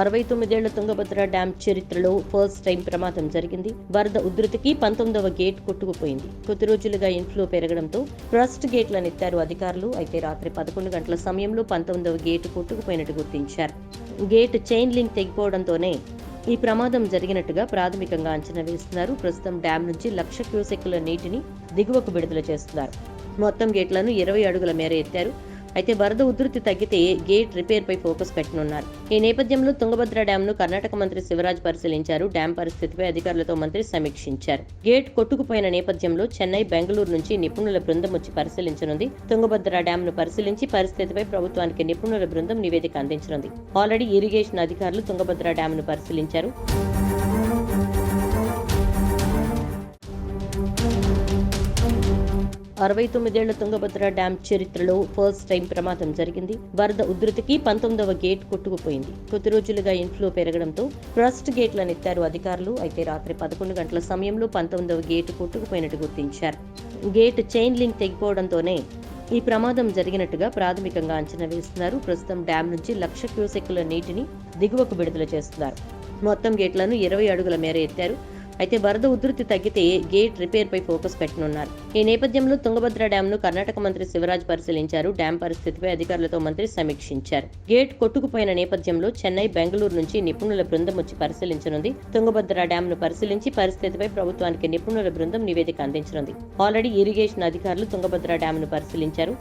అరవై తొమ్మిదేళ్ళ తుంగభద్ర డ్యాం చరిత్రలో ఫస్ట్ టైం ప్రమాదం జరిగింది. వరద ఉధృతికి పంతొమ్మిదవ గేట్ కొట్టుకుపోయింది. కొద్ది రోజులుగా ఇన్ఫ్లో పెరగడంతో ట్రస్ట్ గేట్లను ఎత్తారు అధికారులు. అయితే రాత్రి పదకొండు గంటల సమయంలో పంతొమ్మిదవ గేట్ కొట్టుకుపోయినట్టు గుర్తించారు. గేట్ చైన్ లింక్ తెగిపోవడంతోనే ఈ ప్రమాదం జరిగినట్టుగా ప్రాథమికంగా అంచనా వేస్తున్నారు. ప్రస్తుతం డ్యాం నుంచి లక్ష క్యూసెక్కుల నీటిని దిగువకు విడుదల చేస్తున్నారు. మొత్తం గేట్లను ఇరవై అడుగుల మేర ఎత్తారు. అయితే వరద ఉధృతి తగ్గితే గేట్ రిపేర్పై ఫోకస్ పెట్టనున్నారు. ఈ నేపథ్యంలో తుంగభద్ర డ్యాంను కర్ణాటక మంత్రి శివరాజ్ పరిశీలించారు. డ్యాం పరిస్థితిపై అధికారులతో మంత్రి సమీక్షించారు. గేట్ కొట్టుకుపోయిన నేపథ్యంలో చెన్నై బెంగళూరు నుంచి నిపుణుల బృందం వచ్చి పరిశీలించనుంది. తుంగభద్ర డ్యాంను పరిశీలించి పరిస్థితిపై ప్రభుత్వానికి నిపుణుల బృందం నివేదిక అందించనుంది. ఆల్రెడీ ఇరిగేషన్ అధికారులు తుంగభద్ర డ్యాంను పరిశీలించారు. అరవై తొమ్మిదేళ్ళ తుంగభద్ర డ్యాం చరిత్రలో ఫస్ట్ టైం ప్రమాదం జరిగింది. వరద ఉధృతికి పంతొమ్మిదవ గేట్ కొట్టుకుపోయింది. కొద్ది రోజులుగా ఇన్ఫ్లో పెరగడంతో ట్రస్ట్ గేట్లను ఎత్తారు అధికారులు. అయితే రాత్రి పదకొండు గంటల సమయంలో పంతొమ్మిదవ గేటు కొట్టుకుపోయినట్టు గుర్తించారు. గేట్ చైన్ లింక్ తెగిపోవడంతోనే ఈ ప్రమాదం జరిగినట్టుగా ప్రాథమికంగా అంచనా వేస్తున్నారు. ప్రస్తుతం డ్యాం నుంచి లక్ష క్యూసెక్కుల నీటిని దిగువకు విడుదల చేస్తున్నారు. మొత్తం గేట్లను ఇరవై అడుగుల మేర ఎత్తారు. అయితే వరద ఉధృతి తగ్గితే గేట్ రిపేర్పై ఫోకస్ పెట్టనున్నారు. ఈ నేపథ్యంలో తుంగభద్ర డ్యాంను కర్ణాటక మంత్రి శివరాజ్ పరిశీలించారు. డ్యాం పరిస్థితిపై అధికారులతో మంత్రి సమీక్షించారు. గేట్ కొట్టుకుపోయిన నేపథ్యంలో చెన్నై బెంగళూరు నుంచి నిపుణుల బృందం వచ్చి పరిశీలించనుంది. తుంగభద్ర డ్యాంను పరిశీలించి పరిస్థితిపై ప్రభుత్వానికి నిపుణుల బృందం నివేదిక అందించనుంది. ఆల్రెడీ ఇరిగేషన్ అధికారులు తుంగభద్ర డ్యాంను పరిశీలించారు.